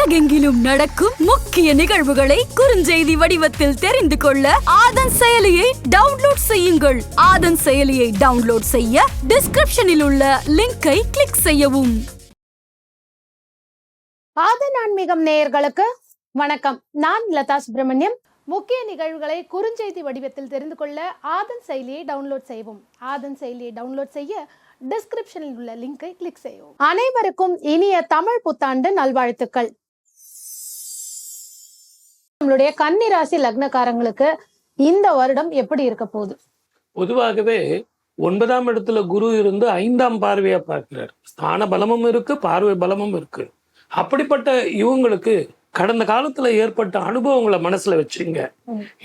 உலகெங்கிலும் நடக்கும் முக்கிய நிகழ்வுகளை குறுஞ்செய்தி வடிவத்தில் தெரிந்து கொள்ள ஆதன் செயலியை டவுன்லோட் செய்யுங்கள். ஆதன் செயலியை டவுன்லோட் செய்ய டிஸ்கிரிப்ஷனில் உள்ள லிங்கை கிளிக் செய்யவும். ஆதன் ஆன்மீகம் நேயர்களுக்கு வணக்கம். நான் லதா சுப்பிரமணியம். முக்கிய நிகழ்வுகளை குறுஞ்செய்தி வடிவத்தில் தெரிந்து கொள்ள ஆதன் செயலியை டவுன்லோட் செய்வோம் ஆதன் செயலியை டவுன்லோட் செய்ய டிஸ்கிரிப்ஷனில் உள்ள லிங்கை கிளிக் செய்யவும். அனைவருக்கும் இனிய தமிழ் புத்தாண்டு நல்வாழ்த்துக்கள். நம்மளுடைய கன்னிராசி லக்னக்காரங்களுக்கு இந்த வருடம் எப்படி இருக்க போகுது? பொதுவாகவே ஒன்பதாம் இடத்துல குரு இருந்து ஐந்தாம் பார்வையா பார்க்கிறார். ஸ்தான பலமும் இருக்கு பார்வை பலமும் இருக்கு. அப்படிப்பட்ட இவங்களுக்கு கடந்த காலத்துல ஏற்பட்ட அனுபவங்களை மனசுல வச்சுங்க.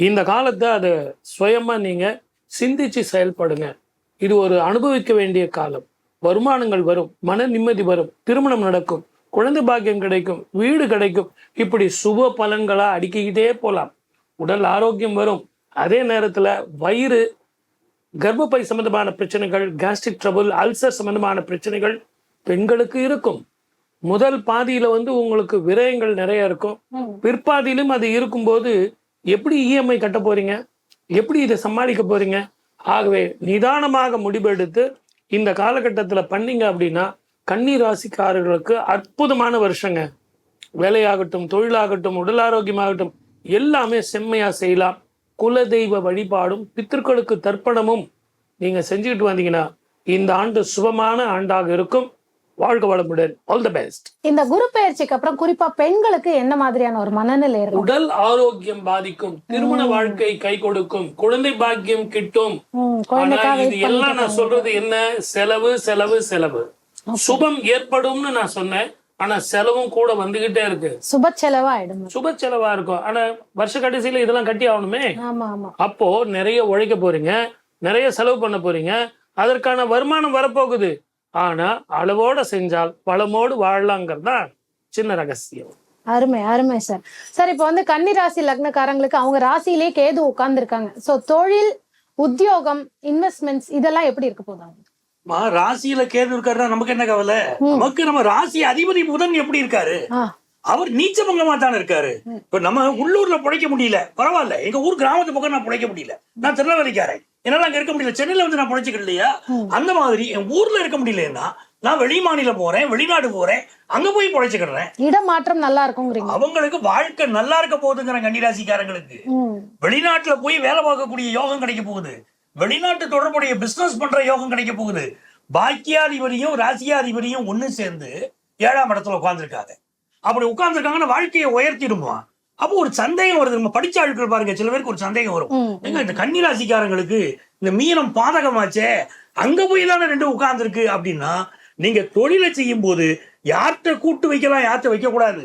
இந்த காலத்தை அதை சுயமா நீங்க சிந்திச்சு செயல்படுங்க. இது ஒரு அனுபவிக்க வேண்டிய காலம். வருமானங்கள் வரும் மன நிம்மதி வரும் திருமணம் நடக்கும். குழந்தை பாக்கியம் கிடைக்கும் வீடு கிடைக்கும். இப்படி சுப பலன்களா அடிக்கிக்கிட்டே போலாம். உடல் ஆரோக்கியம் வரும். அதே நேரத்துல வயிறு கர்ப்பப்பை சம்பந்தமான பிரச்சனைகள் கேஸ்ட்ரிக் ட்ரபிள் அல்சர் சம்பந்தமான பிரச்சனைகள் பெண்களுக்கு இருக்கும். முதல் பாதியில வந்து உங்களுக்கு விரயங்கள் நிறைய இருக்கும். பிற்பாதியிலும் அது இருக்கும்போது எப்படி இஎம்ஐ கட்ட போறீங்க? எப்படி இதை சமாளிக்க போறீங்க? ஆகவே நிதானமாக முடிவெடுத்து இந்த காலகட்டத்துல பண்ணீங்க அப்படின்னா கன்னி ராசிக்காரர்களுக்கு அற்புதமான வருஷங்க. வேலையாகட்டும் தொழிலாகட்டும் உடல் ஆரோக்கியமாகட்டும் எல்லாமே செம்மையா செய்யலாம். குலதெய்வ வழிபாடும் பித்திருக்களுக்கு தர்ப்பணமும் நீங்க செஞ்சுக்கிட்டு வந்தீங்கன்னா இந்த ஆண்டு சுபமான ஆண்டாக இருக்கும். வாழ்க வளமுடன். ஆல் தி பெஸ்ட் இந்த குரு பெயர்ச்சிக்கு அப்புறம் குறிப்பா பெண்களுக்கு என்ன மாதிரியான ஒரு மனநிலை இருக்கும்? உடல் ஆரோக்கியம் பாதிக்கும். திருமண வாழ்க்கை கை கொடுக்கும். குழந்தை பாக்கியம் கிட்டும். எல்லாம் நான் சொல்றது என்ன? செலவு செலவு செலவு. சுபம் ஏற்படும்னு நான் சொன்னேன். ஆனா செலவும் கூட வந்துகிட்டே இருக்கு. சுப செலவா ஆயிடும் சுப செலவா இருக்கும் ஆனா வருஷ கடைசியில இதெல்லாம் கட்டி ஆகணுமே? ஆமா ஆமா. அப்போ நிறைய உழைக்க போறீங்க. நிறைய செலவு பண்ண போறீங்க. அதற்கான வருமானம் வரப்போகுது. ஆனா அளவோட செஞ்சால் பழமோடு வாழலாங்கிறது தான் சின்ன ரகசியம். அருமை அருமை சார். சார் இப்போ வந்து கன்னி ராசி லக்னக்காரங்களுக்கு அவங்க ராசியிலே கேது உட்கார்ந்துருக்காங்க. சோ தொழில் உத்தியோகம் இன்வெஸ்ட்மெண்ட்ஸ் இதெல்லாம் எப்படி இருக்க போதாங்க ராசியில கேது இருக்காருன்னா நமக்கு என்ன கவலை? நமக்கு நம்ம ராசி அதிபதி புதன் எப்படி இருக்காரு? அவர் நீச்சபங்கமா தானே இருக்காரு. இப்ப நம்ம உள்ளூர்ல பிழைக்க முடியல. பரவாயில்ல. எங்க ஊர் கிராமத்து பக்கம் நான் பிழைக்க முடியல. நான் திருநெல்வேலிக்காரன். என்னால அங்க இருக்க முடியல. சென்னையில வந்து நான் பிழைச்சிக்கிறேன் இல்லையா? அந்த மாதிரி என் ஊர்ல இருக்க முடியலன்னா நான் வெளி மாநிலம் போறேன் வெளிநாடு போறேன் அங்க போய் பிழைச்சிக்கிறேன். இடமாற்றம் நல்லா இருக்குங்கிறீங்க. அவங்களுக்கு வாழ்க்கை நல்லா இருக்க போகுதுங்கிற கன்னிராசிக்காரங்களுக்கு. வெளிநாட்டுல போய் வேலை பார்க்கக்கூடிய யோகம் கிடைக்க போகுது. வெளிநாட்டு தொடர்புடைய பிசினஸ் பண்ற யோகம் கிடைக்க போகுது. பாக்கியாதிபதியும் ராசியாதிபதியும் ஒண்ணு சேர்ந்து ஏழாம் இடத்துல உட்கார்ந்துருக்காங்க. அப்படி உட்கார்ந்துருக்காங்கன்னா வாழ்க்கையை உயர்த்திடுமா அப்போ ஒரு சந்தேகம் வருது. நம்ம படிச்ச ஆட்கள் பாருங்க சில பேருக்கு ஒரு சந்தேகம் வரும். ம். ஏங்க இந்த கன்னி ராசிக்காரங்களுக்கு இந்த மீனம் பாதகமாச்சே? அங்க போய் தானே ரெண்டு உட்கார்ந்துருக்கு அப்படின்னா நீங்க தொழிலை செய்யும் போது யார்கிட்ட கூட்டு வைக்கலாம் யார்கிட்ட வைக்க கூடாது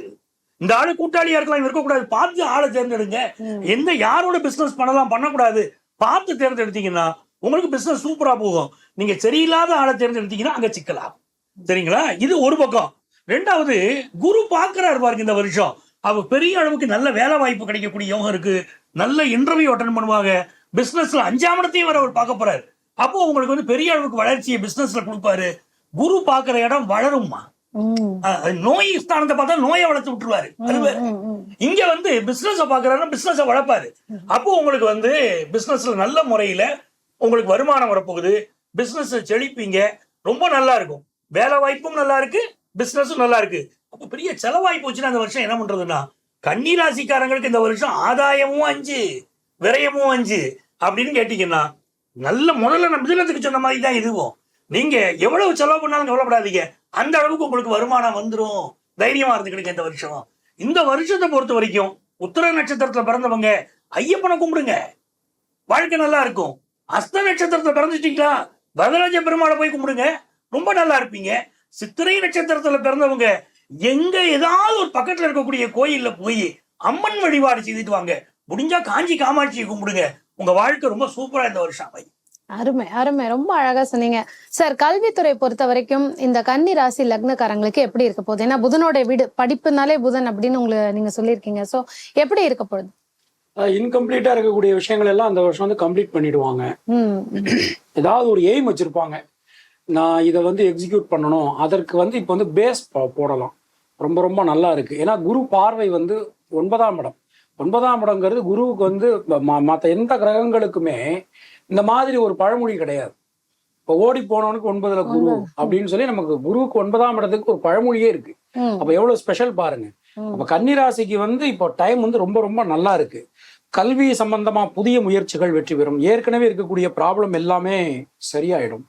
இந்த ஆளு கூட்டாளியா இருக்கலாம் இருக்கக்கூடாது. பார்த்து ஆளை தேர்ந்தெடுங்க. எந்த யாரோட பிசினஸ் பண்ணலாம் பண்ணக்கூடாது. பார்த்து தேர்ந்தெடுத்தீங்கன்னா உங்களுக்கு பிசினஸ் சூப்பரா போகும். நீங்க சரியில்லாத ஆளை தேர்ந்தெடுத்தீங்கன்னா அங்க சிக்கலாகும். சரிங்களா? இது ஒரு பக்கம். ரெண்டாவது குரு பார்க்கறாரு பாருங்க இந்த வருஷம். அவ பெரிய அளவுக்கு நல்ல வேலை வாய்ப்பு கிடைக்கக்கூடிய யோகம் இருக்கு. நல்ல இன்டர்வியூ அட்டன் பண்ணுவாங்க. பிசினஸ்ல அஞ்சாம் இடத்தையும் வர அவர் பார்க்க போறாரு. அப்போ உங்களுக்கு வந்து பெரிய அளவுக்கு வளர்ச்சியை பிசினஸ்ல கொடுப்பாரு. குரு பார்க்குற இடம் வளரும்மா. நோய் ஸ்தானத்தை பார்த்தா நோயை வளர்த்து விட்டுருவாரு. இங்க வந்து பிசினஸ் பாக்குறாருன்னா பிசினஸ் வளர்ப்பாரு. அப்போ உங்களுக்கு வந்து பிசினஸ்ல நல்ல முறையில உங்களுக்கு வருமானம் வரப்போகுது. பிசினஸ் செழிப்பீங்க. ரொம்ப நல்லா இருக்கும். வேலை வாய்ப்பும் நல்லா இருக்கு. பிசினஸும் நல்லா இருக்கு. அப்போ பெரிய செலவாய் போச்சுன்னா இந்த வருஷம் என்ன பண்றதுன்னா கன்னி ராசிக்காரங்களுக்கு இந்த வருஷம் ஆதாயமும் அஞ்சு விரயமும் அஞ்சு அப்படின்னு கேட்டீங்கன்னா நல்ல முதல்ல நம்ம மிதனத்துக்கு சொன்ன மாதிரி தான் இதுவும். நீங்க எவ்வளவு செலவு பண்ணாலும் கவலைப்படாதீங்க. அந்த அளவுக்கு உங்களுக்கு வருமானம் வந்துடும் தைரியமா இருந்துக்கிடுங்க இந்த வருஷம். இந்த வருஷத்தை பொறுத்த வரைக்கும் உத்தர நட்சத்திரத்துல பிறந்தவங்க ஐயப்பனை கும்பிடுங்க. வாழ்க்கை நல்லா இருக்கும். அஸ்த நட்சத்திரத்துல பிறந்துட்டீங்களா? வரதராஜ பெருமாளை போய் கும்பிடுங்க. ரொம்ப நல்லா இருப்பீங்க. சித்திரை நட்சத்திரத்துல பிறந்தவங்க எங்க ஏதாவது ஒரு பக்கத்துல இருக்கக்கூடிய கோயில்ல போய் அம்மன் வழிபாடு செய்துட்டு வாங்க. முடிஞ்சா காஞ்சி காமாட்சியை கும்பிடுங்க. உங்க வாழ்க்கை ரொம்ப சூப்பரா இந்த வருஷம் அமையும். அருமை அருமை. ரொம்ப அழகா சொன்னீங்க. சார் கல்வித்துறை பொறுத்த வரைக்கும் இந்த கன்னி ராசி லக்னக்காரங்களுக்கு எப்படி இருக்க போகுது? ஏன்னா புதனோட வீடு படிப்புனாலே புதன் அப்படின்னு உங்களை நீங்க சொல்லியிருக்கீங்க. சோ எப்படி இருக்க போகுது? இன்கம்ப்ளீட்டா இருக்கக்கூடிய விஷயங்கள் எல்லாம் அந்த வருஷம் வந்து கம்ப்ளீட் பண்ணிடுவாங்க. ஏதாவது ஒரு எய்ம் வச்சிருப்பாங்க. நான் இதை வந்து எக்ஸிக்யூட் பண்ணணும். அதற்கு வந்து இப்போ வந்து பேஸ் போடலாம். ரொம்ப ரொம்ப நல்லா இருக்கு. ஏன்னா குரு பார்வை வந்து ஒன்பதாம் இடம். ஒன்பதாம் இடங்கிறது குருவுக்கு வந்து மற்ற எந்த கிரகங்களுக்குமே இந்த மாதிரி ஒரு பழமொழி கிடையாது. இப்போ ஓடி போனவனுக்கு ஒன்பதுல குரு அப்படின்னு சொல்லி நமக்கு குருவுக்கு ஒன்பதாம் இடத்துக்கு ஒரு பழமொழியே இருக்கு. அப்ப எவ்வளவு ஸ்பெஷல் பாருங்க. அப்ப கன்னிராசிக்கு வந்து இப்போ டைம் வந்து ரொம்ப ரொம்ப நல்லா இருக்கு. கல்வி சம்பந்தமா புதிய முயற்சிகள் வெற்றி பெறும். ஏற்கனவே இருக்கக்கூடிய ப்ராப்ளம் எல்லாமே சரியாயிடும்.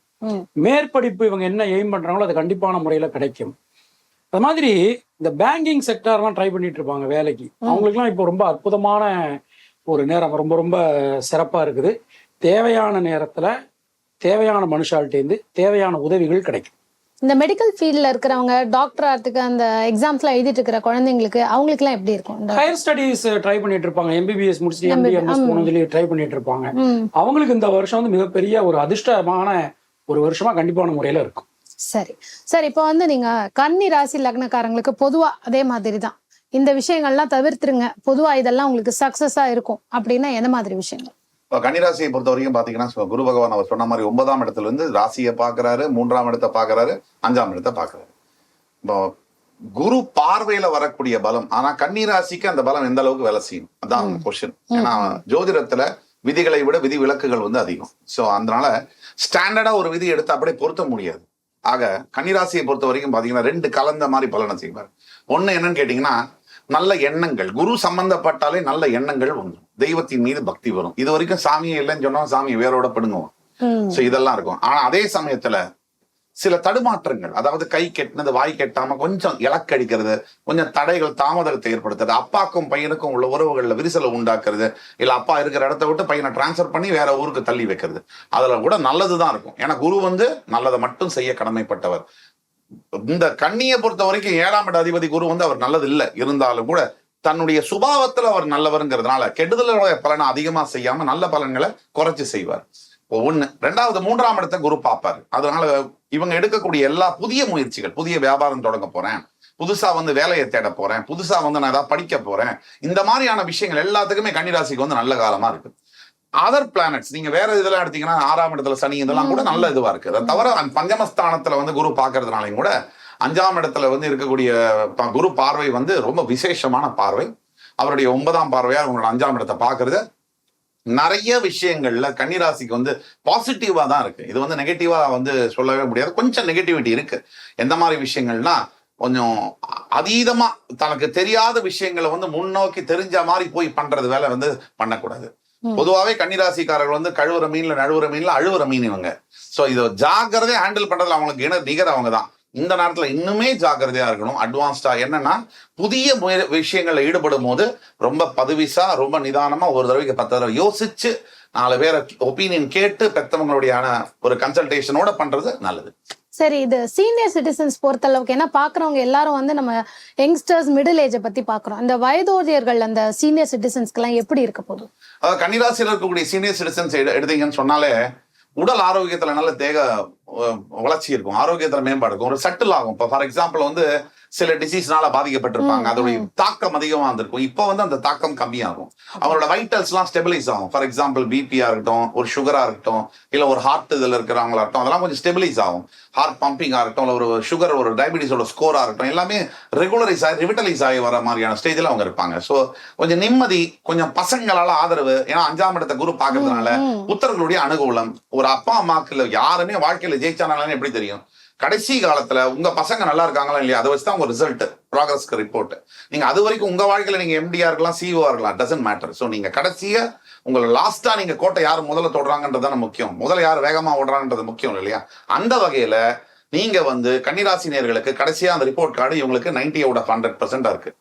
மேற்படிப்பு இவங்க என்ன எய்ம் பண்றாங்களோ அது கண்டிப்பான முறையில கிடைக்கும். அது மாதிரி இந்த பேங்கிங் செக்டார்லாம் ட்ரை பண்ணிட்டு இருப்பாங்க வேலைக்கு. அவங்களுக்குலாம் இப்போ ரொம்ப அற்புதமான ஒரு நேரம் ரொம்ப ரொம்ப சிறப்பா இருக்குது. தேவையான நேரத்துல தேவையான மனுஷால்ட்டேருந்து தேவையான உதவிகள் கிடைக்கும். இந்த மெடிக்கல் ஃபீல்ட்ல இருக்கிறவங்க டாக்டர் ஆகிறதுக்கு அந்த எக்ஸாம்ஸ்லாம் எழுதிட்டு இருக்கிற குழந்தைங்களுக்கு அவங்களுக்குலாம் எப்படி இருக்கும்? ஹையர் ஸ்டடீஸ் ட்ரை பண்ணிட்டு இருப்பாங்க. எம்பிபிஎஸ் முடிச்சுட்டு எம்பிஎம்எஸ் போகணும்னு சொல்லி ட்ரை பண்ணிட்டு இருப்பாங்க. அவங்களுக்கு இந்த வருஷம் வந்து மிகப்பெரிய ஒரு அதிர்ஷ்டமான ஒரு வருஷமா கண்டிப்பான முறையில இருக்கும். சரி. சரி இப்போ வந்து நீங்க கன்னி ராசி லக்னக்காரங்களுக்கு பொதுவா அதே மாதிரி தான் இந்த விஷயங்கள்லாம் தவிர்த்துருங்க. பொதுவா இதெல்லாம் உங்களுக்கு சக்சஸா இருக்கும். அப்படின்னா எந்த மாதிரி விஷயங்கள்? இப்போ கன்னிராசியை பொறுத்த வரைக்கும் பாத்தீங்கன்னா so குரு பகவான் அவர் சொன்ன மாதிரி ஒன்பதாம் இடத்துல இருந்து ராசியை பார்க்கறாரு மூன்றாம் இடத்தை பார்க்கறாரு அஞ்சாம் இடத்தை பார்க்கறாரு இப்போ குரு பார்வையில வரக்கூடிய பலம் ஆனா கன்னிராசிக்கு அந்த பலம் எந்த அளவுக்கு வேலை செய்யும்? அதான் கொஸ்டின் ஏன்னா ஜோதிடத்துல விதிகளை விட விதி விலக்குகள் வந்து அதிகம். சோ அதனால ஸ்டாண்டர்டா ஒரு விதி எடுத்து அப்படியே பொருத்த முடியாது. ஆக கன்னிராசியை பொறுத்த வரைக்கும் பாத்தீங்கன்னா ரெண்டு கலந்த மாதிரி பலனை செய்வார். ஒண்ணு என்னன்னு கேட்டீங்கன்னா நல்ல எண்ணங்கள். குரு சம்பந்தப்பட்டாலே நல்ல எண்ணங்கள் வந்துடும் தெய்வத்தின் மீது பக்தி வரும். இது வரைக்கும் சாமியே இல்லைன்னு சொன்னா சாமி வேரோட பிடுங்குவோம். சோ இதெல்லாம் இருக்கும். ஆனா அதே சமயத்துல சில தடுமாற்றங்கள் அதாவது கை கெட்டினது வாய் கெட்டாம கொஞ்சம் இலக்கடிக்கிறது கொஞ்சம் தடைகள் தாமதத்தை ஏற்படுத்துறது அப்பாக்கும் பையனுக்கும் உள்ள உறவுகளில் விரிசலை உண்டாக்குறது இல்ல அப்பா இருக்கிற இடத்த விட்டு பையனை டிரான்ஸ்ஃபர் பண்ணி வேற ஊருக்கு தள்ளி வைக்கிறது. அதுல கூட நல்லதுதான் இருக்கும். ஏன்னா குரு வந்து நல்லதை மட்டும் செய்ய கடமைப்பட்டவர். இந்த கண்ணியை பொறுத்த வரைக்கும் ஏழாம் இட அதிபதி குரு வந்து அவர் நல்லது இல்லை இருந்தாலும் கூட தன்னுடைய சுபாவத்துல அவர் நல்லவருங்கிறதுனால கெடுதலுடைய பலனை அதிகமா செய்யாம நல்ல பலன்களை குறைச்சி செய்வார். ஒண்ணு ரெண்டாவது மூன்றாம் இடத்தை குரு பார்ப்பார். அதனால இவங்க எடுக்கக்கூடிய எல்லா புதிய முயற்சிகள் புதிய வியாபாரம் தொடங்க போறேன். புதுசா வந்து வேலையை தேட போறேன். புதுசா வந்து நான் ஏதாவது படிக்க போறேன். இந்த மாதிரியான விஷயங்கள் எல்லாத்துக்குமே கன்னிராசிக்கு வந்து நல்ல காலமா இருக்கு. அதர் பிளானட்ஸ் நீங்க வேற இதெல்லாம் எடுத்தீங்கன்னா ஆறாம் இடத்துல சனி இதெல்லாம் கூட நல்ல இதுவா இருக்கு. அதை தவிர பஞ்சமஸ்தானத்துல வந்து குரு பாக்குறதுனாலையும் கூட அஞ்சாம் இடத்துல வந்து இருக்கக்கூடிய குரு பார்வை வந்து ரொம்ப விசேஷமான பார்வை. அவருடைய ஒன்பதாம் பார்வையா உங்களோட அஞ்சாம் இடத்தை பாக்குறது நிறைய விஷயங்கள்ல கன்னிராசிக்கு வந்து பாசிட்டிவா தான் இருக்கு. இது வந்து நெகட்டிவா வந்து சொல்லவே முடியாது. கொஞ்சம் நெகட்டிவிட்டி இருக்கு. எந்த மாதிரி விஷயங்கள்னா கொஞ்சம் அதீதமா தனக்கு தெரியாத விஷயங்களை வந்து முன்னோக்கி தெரிஞ்ச மாதிரி போய் பண்றது வேலை வந்து பண்ணக்கூடாது. ம். பொதுவாவே கன்னிராசிக்காரர்கள் வந்து கழுவுற மீன்ல நழுவுற மீன்ல அழுவுற மீன் இவங்க. சோ இதை ஜாக்கிரதையா ஹேண்டில் பண்றதுல அவங்களுக்கு இண நிகர் அவங்க தான். இந்த நேரத்துல இன்னுமே ஜாக்கிரதையா இருக்கணும். அட்வான்ஸ்டா என்னன்னா புதிய விஷயங்கள்ல ஈடுபடும் போது ரொம்ப பதுவிசா ரொம்ப நிதானமா ஒரு தடவைக்கு பத்து தடவை யோசிச்சு நாலு பேரை ஒப்பீனியன் கேட்டு பெத்தவங்களுடைய ஒரு கன்சல்டேஷனோட பண்றது நல்லது. சரி இது சீனியர் சிட்டிசன்ஸ் பொறுத்த அளவுக்கு ஏன்னா பாக்குறவங்க எல்லாரும் வந்து நம்ம யங்ஸ்டர்ஸ் மிடில் ஏஜை பத்தி பாக்குறோம். அந்த வயதோதியர்கள் அந்த சீனியர் சிட்டிசன்ஸ்க்கு எல்லாம் எப்படி இருக்க போகுது? கன்னிராசியில் இருக்கக்கூடிய சீனியர் சிட்டிசன்ஸ் எடுத்தீங்கன்னு சொன்னாலே உடல் ஆரோக்கியத்துல நல்ல தேக வளர்ச்சி இருக்கும் ஆரோக்கியத்துல மேம்பாடு இருக்கும். ஒரு சட்டில் ஆகும். இப்போ ஃபார் எக்ஸாம்பிள் வந்து சில டிசீஸ்னால பாதிக்கப்பட்டிருப்பாங்க. அதோடைய. தாக்கம் அதிகமா இருந்திருக்கும். இப்போ வந்து அந்த தாக்கம் கம்மியாகும். அவங்களோட வைட்டல்ஸ் எல்லாம் ஸ்டெபிலைஸ் ஆகும். ஃபார் எக்ஸாம்பிள் பிபியா இருக்கட்டும் ஒரு சுகரா இருக்கட்டும் இல்ல ஒரு ஹார்ட் இதுல இருக்கிறவங்களா இருக்கட்டும் அதெல்லாம் கொஞ்சம் ஸ்டெபிலைஸ் ஆகும். ஹார்ட் பம்பிங்கா இருக்கட்டும் இல்ல ஒரு சுகர் ஒரு டயபிட்டிஸோட ஸ்கோரா இருக்கட்டும் எல்லாமே ரெகுலரைஸ் ஆகி ரிவிட்டலைஸ் ஆகி வர மாதிரியான ஸ்டேஜில் அவங்க இருப்பாங்க. ஸோ கொஞ்சம் நிம்மதி கொஞ்சம் பசங்களால ஆதரவு ஏன்னா அஞ்சாம் இடத்த குரு பார்க்கறதுனால. புத்தர்களுடைய அனுகூலம் ஒரு அப்பா அம்மாக்கு இல்ல யாருமே வாழ்க்கையில ஜெயிச்சானாலும் எப்படி தெரியும்? கடைசி காலத்துல உங்க பசங்க நல்லா இருக்காங்களா இல்லையா? அதை வச்சு தான் உங்க ரிசல்ட் ப்ராக்ரஸ்க்கு ரிப்போர்ட் நீங்க அது வரைக்கும் உங்க வாழ்க்கையில நீங்க எம்டியா இருக்கலாம் சிஓ இருக்கலாம் டசன்ட் மேட்டர் ஸோ நீங்க கடைசியா உங்களை லாஸ்டா நீங்க கோட்டை யார் முதல்ல தொடுறாங்கன்றது முக்கியம். முதல்ல யார் வேகமா ஓடுறாங்கன்றது முக்கியம் இல்லையா? அந்த வகையில நீங்க வந்து கன்னிராசி நேர்களுக்கு கடைசியா அந்த ரிப்போர்ட் கார்டு இவங்களுக்கு நைன்டி அவுட் ஆஃப் ஹண்ட்ரட் பர்சன்டா இருக்கு.